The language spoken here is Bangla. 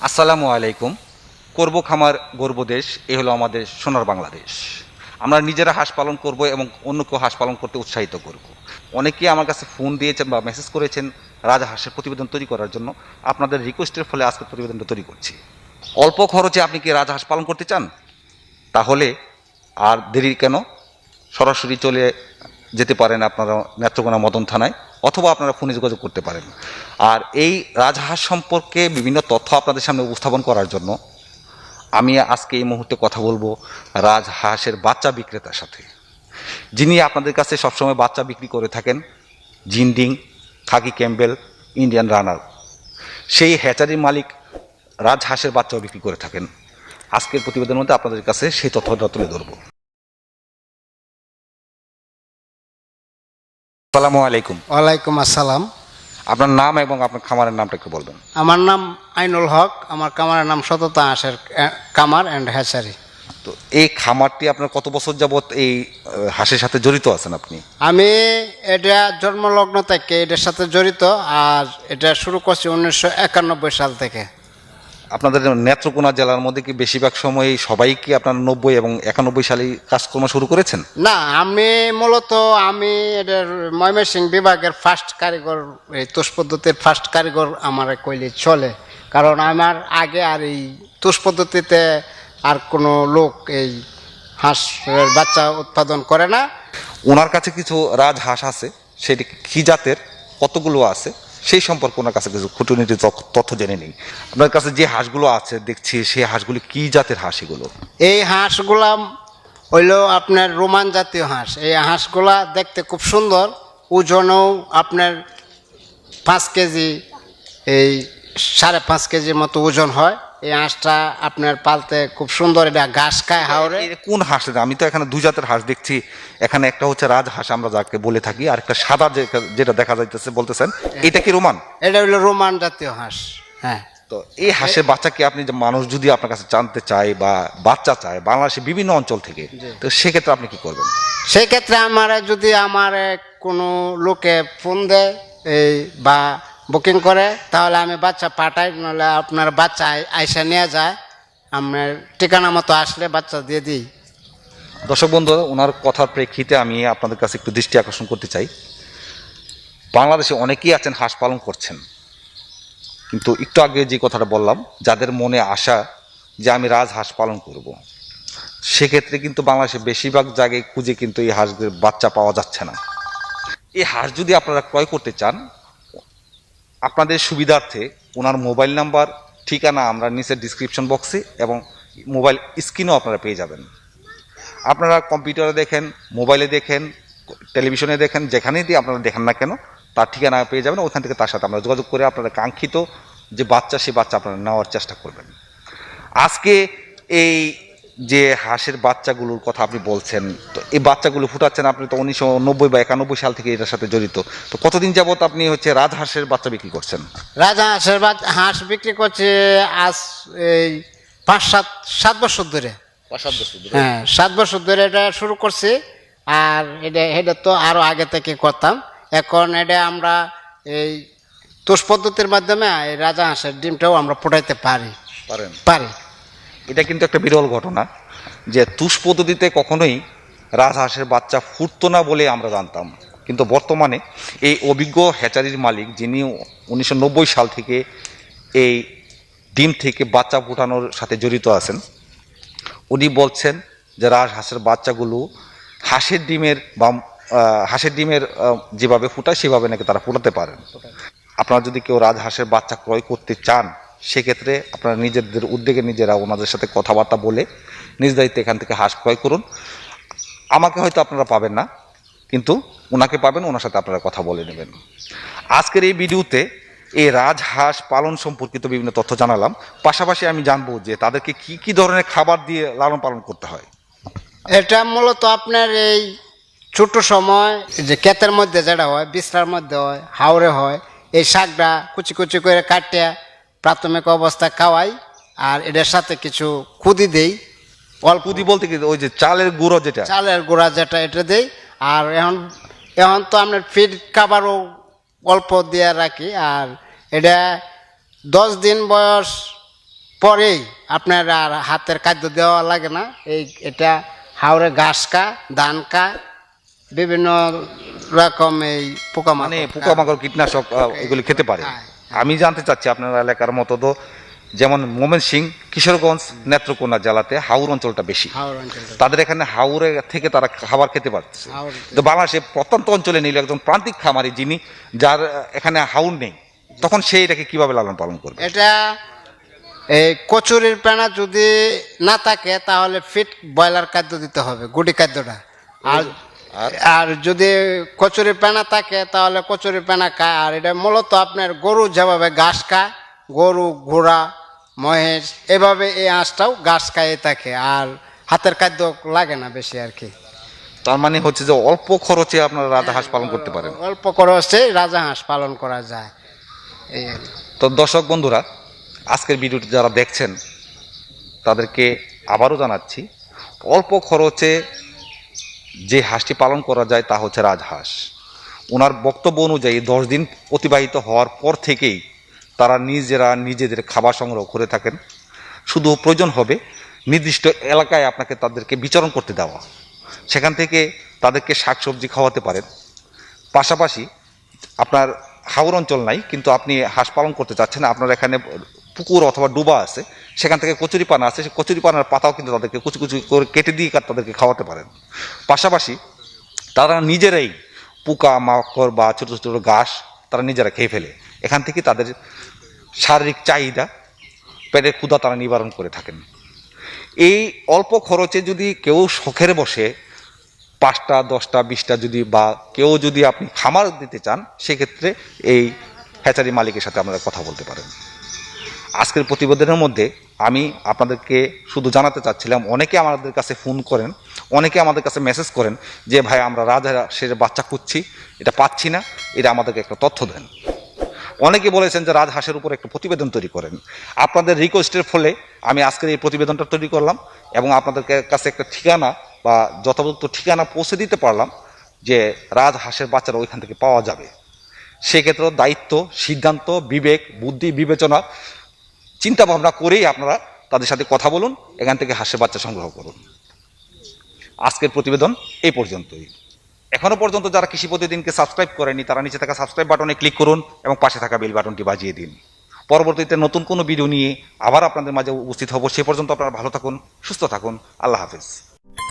আসসালামু আলাইকুম। করব খামার, গর্ব দেশ, এ হলো আমাদের সোনার বাংলাদেশ। আমরা নিজেরা হাঁস পালন করব এবং অন্যকেও হাঁস পালন করতে উৎসাহিত করব। অনেকেই আমার কাছে ফোন দিয়েছেন বা মেসেজ করেছেন রাজা হাঁসের প্রতিবেদন তৈরি করার জন্য। আপনাদের রিকোয়েস্টের ফলে আজকে প্রতিবেদনটা তৈরি করছি। অল্প খরচে আপনি কি রাজা হাঁস পালন করতে চান? তাহলে আর দেরি কেন? সরাসরি চলে যেতে পারেন আপনারা নেত্রকোনা মদন থানায়। অথবা আপনারা ফোনে যোগাযোগ করতে পারেন। আর এই রাজহাঁস সম্পর্কে বিভিন্ন তথ্য আপনাদের সামনে উপস্থাপন করার জন্য আমি আজকে এই মুহূর্তে কথা বলব রাজহাঁসের বাচ্চা বিক্রেতার সাথে। যিনি আপনাদের কাছে সবসময় বাচ্চা বিক্রি করে থাকেন, জিন্ডিং, খাকি ক্যাম্বেল ইন্ডিয়ান রানার। সেই হ্যাচারির মালিক রাজহাঁসের বাচ্চাও বিক্রি করে থাকেন। আজকের প্রতিবেদনের মধ্যে আপনাদের কাছে সেই তথ্যটা তুলে ধরবো। আসসালামু আলাইকুম। ওয়ালাইকুম আসসালাম। আপনার নাম এবং আপনার খামারের নামটা একটু বলবেন। আমার নাম আইনুল হক আমার কামারের নাম সততা হাঁসের কামার অ্যান্ড হ্যাচারি তো এই খামারটি আপনার কত বছর যাবত এই হাঁসের সাথে জড়িত আছেন আপনি? আমি এটা জন্মলগ্ন থেকে এটার সাথে জড়িত আর এটা শুরু করছি উনিশশো একানব্বই সাল থেকে। আপনাদের নেত্রকোনা জেলার মধ্যে কি বেশিরভাগ সময় সবাই কি আপনার নব্বই এবং একানব্বই সালে কাজকর্ম শুরু করেছেন? না আমি মূলত আমি এটার ময়মনসিং বিভাগের ফার্স্ট কারিগর এই তুষ পদ্ধতির ফার্স্ট কারিগর আমার কইলে চলে। কারণ আমার আগে আর এই তুষ পদ্ধতিতে আর কোনো লোক এই হাঁসের বাচ্চা উৎপাদন করে না। ওনার কাছে কিছু রাজহাঁস আছে সেটি কি জাতের? কতগুলো আছে? সেই সম্পর্কে ওনার কাছে কিছু খুঁটুনিটি তথ্য- জেনে নিই। আপনার কাছে যে হাঁসগুলো আছে, দেখছি সেই হাঁসগুলি কি জাতের হাঁস এগুলো? এই হাঁসগুলা হইল আপনার রোমান জাতীয় হাঁস। এই হাঁসগুলা দেখতে খুব সুন্দর। ওজনও আপনার পাঁচ কেজি, এই সাড়ে পাঁচ কেজির মতো ওজন হয়। এই হাঁসটা আপনার পালতে খুব সুন্দর এটা ঘাস খায় হাওড়ে কোন হাঁস এটা? আমি তো এখানে দুই জাতের হাঁস দেখছি। এখানে একটা হচ্ছে রাজহাঁস আমরা যাকে বলে থাকি আর একটা সাদা যে- যেটা দেখা যাইতেছে বলতেছেন এটা কি রোমান? এটা হইল রোমান জাতীয় হাঁস হ্যাঁ। তো এই হাঁসের বাচ্চা কি আপনি যে মানুষ যদি আপনার কাছে জানতে চায় বা বাচ্চা চায় বাংলাদেশের বিভিন্ন অঞ্চল থেকে তো সেক্ষেত্রে আপনি কি করবেন? সেক্ষেত্রে আমার যদি আমার কোনো লোকে ফোন দেয় এই বা বুকিং করে, তাহলে আমি বাচ্চা পাঠাই নাহলে আপনার বাচ্চা আই- আইসা নিয়ে যায়। আপনার ঠিকানা মতো আসলে বাচ্চা দিয়ে দিই। দর্শক বন্ধু, ওনার কথার প্রেক্ষিতে আমি আপনাদের কাছে একটু দৃষ্টি আকর্ষণ করতে চাই। বাংলাদেশে অনেকেই আছেন হাঁস পালন করছেন। কিন্তু একটু আগে যে কথাটা বললাম, যাদের মনে আশা যে আমি রাজ হাঁস পালন করব। সেক্ষেত্রে কিন্তু বাংলাদেশে বেশিরভাগ জায়গায় খুঁজে কিন্তু এই হাঁসদের বাচ্চা পাওয়া যাচ্ছে না। এই হাঁস যদি আপনারা ক্রয় করতে চান আপনাদের সুবিধার্থে ওনার মোবাইল নাম্বার, ঠিকানা আমরা নিচের ডিসক্রিপশন বক্সে এবং মোবাইল স্ক্রিনেও আপনারা পেয়ে যাবেন। আপনারা কম্পিউটারে দেখেন মোবাইলে দেখেন টেলিভিশনে দেখেন, যেখানেই দিয়ে আপনারা দেখেন না কেন, তার ঠিকানা পেয়ে যাবেন, ওখান থেকে তার সাথে আমরা যোগাযোগ করে আপনারা কাঙ্ক্ষিত যে বাচ্চা, সে বাচ্চা আপনারা নেওয়ার চেষ্টা করবেন। আজকে এই যে হাঁসের বাচ্চাগুলোর কথা আপনি বলছেন তো এই বাচ্চাগুলো ফুটাচ্ছেন আপনি তো উনিশশো নব্বই বা একানব্বই সাল থেকে এটার সাথে জড়িত। তো কতদিন যাবত আপনি হচ্ছে রাজহাঁসের বাচ্চা বিক্রি করছেন? রাজা হাঁসের বাচ্চা হাঁস বিক্রি করছে আজ এই পাঁচ সাত সাত বছর ধরে। হ্যাঁ সাত বছর ধরে এটা শুরু করছি আর এটা এটা তো আরও আগে থেকে করতাম। এখন এটা আমরা এই তোষ পদ্ধতির মাধ্যমে এই রাজা হাঁসের ডিমটাও আমরা ফুটাইতে পারি। পারেন। পারি। এটা কিন্তু একটা বিরল ঘটনা যে তুষ পদ্ধতিতে কখনোই রাজহাঁসের বাচ্চা ফুটতো না বলে আমরা জানতাম কিন্তু বর্তমানে এই অভিজ্ঞ হ্যাচারির মালিক যিনি উনিশশো নব্বই সাল থেকে এই ডিম থেকে বাচ্চা ফুটানোর সাথে জড়িত আছেন, উনি বলছেন যে রাজহাঁসের বাচ্চাগুলো হাঁসের ডিমের বা হাঁসের ডিমের যেভাবে ফুটায় সেভাবে নাকি তারা ফুটাতে পারেন। আপনারা যদি কেউ রাজহাঁসের বাচ্চা ক্রয় করতে চান সেক্ষেত্রে আপনারা নিজেদের উদ্যোগে নিজেরা ওনাদের সাথে কথাবার্তা বলে নিজ দায়িত্বে এখান থেকে হাঁস ক্রয় করুন। আমাকে হয়তো আপনারা পাবেন না, কিন্তু ওনাকে পাবেন, ওনার সাথে আপনারা কথা বলে নেবেন। আজকের এই ভিডিওতে এই রাজহাঁস পালন সম্পর্কিত বিভিন্ন তথ্য জানালাম। পাশাপাশি আমি জানব যে তাদেরকে কি কি ধরনের খাবার দিয়ে লালন পালন করতে হয়। এটা মূলত আপনার এই ছোট সময় যে ক্ষেতের মধ্যে যেটা হয় বিছড়ার মধ্যে হয় হাওড়ে হয়, এই শাকটা কুচি কুচি করে কাটিয়া প্রাথমিক অবস্থা খাওয়াই আর এটার সাথে কিছু খুদি দেই। অল্প পুদি বলতে কি ওই যে চালের গুঁড়ো যেটা? চালের গুঁড়া যেটা এটা দেই। আর এখন এখন তো আপনার ফিড খাবারও অল্প দিয়ে রাখি আর এটা দশ দিন বয়স পরেই আপনার আর হাতের খাদ্য দেওয়া লাগে না। এই এটা হাওড়ে ঘাস কা ধান কা বিভিন্ন রকম এই পোকা মানে পোকামাকড় কীটনাশক এগুলি খেতে পারে। হ্যাঁ, আমি জানতে চাচ্ছি আপনার এলাকার মতো তো যেমন মোমেন সিং কিশোরগঞ্জ নেত্রকোনা জেলাতে হাউর অঞ্চলটা বেশি। তাদের এখানে হাউরে থেকে তারা খাবার খেতে পারছে। তো বাংলাদেশে প্রত্যন্ত অঞ্চলে নিলে একজন প্রান্তিক খামারি যিনি যার এখানে হাউর নেই। তখন সে এটাকে কীভাবে লালন পালন করবে? এটা এই কচুরির পেনা যদি না থাকে তাহলে ফিট ব্রয়লার খাদ্য দিতে হবে গুটি খাদ্যটা। আর আর যদি কচুরি পেনা থাকে তাহলে কচুরি পেনা খায় আর এটা মূলত আপনার গরু যেভাবে ঘাস খায় গরু ঘোড়া মহেশ এভাবে এই আঁশটাও ঘাস খায় থাকে। আর হাতের খাদ্য লাগে না বেশি আর কি। তার মানে হচ্ছে যে অল্প খরচে আপনারা রাজা হাঁস পালন করতে পারেন। অল্প খরচে রাজা হাঁস পালন করা যায়। এই। তো দর্শক বন্ধুরা আজকের ভিডিওটি যারা দেখছেন তাদেরকে আবারও জানাচ্ছি অল্প খরচে যে হাঁসটি পালন করা যায় তা হচ্ছে রাজহাঁস। ওনার বক্তব্য অনুযায়ী দশ দিন অতিবাহিত হওয়ার পর থেকেই তারা নিজেরা নিজেদের খাবার সংগ্রহ করে থাকেন। শুধু প্রয়োজন হবে নির্দিষ্ট এলাকায় আপনাকে তাদেরকে বিচরণ করতে দেওয়া। সেখান থেকে তাদেরকে শাকসবজি খাওয়াতে পারেন। পাশাপাশি আপনার হাওর অঞ্চল নাই, কিন্তু আপনি হাঁস পালন করতে চাচ্ছেন, আপনার এখানে পুকুর অথবা ডুবা আছে, সেখান থেকে কচুরি পানা আছে সেই কচুরি পানার পাতাও কিন্তু তাদেরকে কুচি কুচি করে কেটে দিয়ে তাদেরকে খাওয়াতে পারেন। পাশাপাশি তারা নিজেরাই পোকা, মাকড় বা ছোটো ছোটো ঘাস তারা নিজেরা খেয়ে ফেলে। এখান থেকে তাদের শারীরিক চাহিদা, পেটের ক্ষুধা তারা নিবারণ করে থাকেন। এই অল্প খরচে যদি কেউ শখের বসে পাঁচটা, দশটা, বিশটা যদি বা কেউ যদি আপনি খামার দিতে চান, সেক্ষেত্রে এই হ্যাচারি মালিকের সাথে আপনারা কথা বলতে পারেন। আজকের প্রতিবেদনের মধ্যে আমি আপনাদেরকে শুধু জানাতে চাচ্ছিলাম, অনেকে আমাদের কাছে ফোন করেন, অনেকে আমাদের কাছে মেসেজ করেন যে, ভাই, আমরা রাজহাঁসের বাচ্চা খুঁজছি, এটা পাচ্ছি না, এটা আমাদেরকে একটা তথ্য দেন। অনেকে বলেছেন যে রাজহাঁসের উপর একটা প্রতিবেদন তৈরি করেন। আপনাদের রিকোয়েস্টের ফলে আমি আজকের এই প্রতিবেদনটা তৈরি করলাম এবং আপনাদের কাছে একটা ঠিকানা বা যথাযথ ঠিকানা পৌঁছে দিতে পারলাম যে রাজহাঁসের বাচ্চারা ওইখান থেকে পাওয়া যাবে। সেক্ষেত্রে দায়িত্ব, সিদ্ধান্ত, বিবেক, বুদ্ধি, বিবেচনা চিন্তা ভাবনা করেই আপনারা তাদের সাথে কথা বলুন, এখান থেকে হাসে বাচ্চা সংগ্রহ করুন। আজকের প্রতিবেদন এই পর্যন্তই। এখনও পর্যন্ত যারা কৃষি প্রতিদিনকে সাবস্ক্রাইব করেনি, তারা নিচে থাকা সাবস্ক্রাইব বাটনে ক্লিক করুন এবং পাশে থাকা বেল বাটনটি বাজিয়ে দিন। পরবর্তীতে নতুন কোনো ভিডিও নিয়ে আবার আপনাদের মাঝে উপস্থিত হব। সে পর্যন্ত আপনারা ভালো থাকুন, সুস্থ থাকুন। আল্লাহ হাফেজ।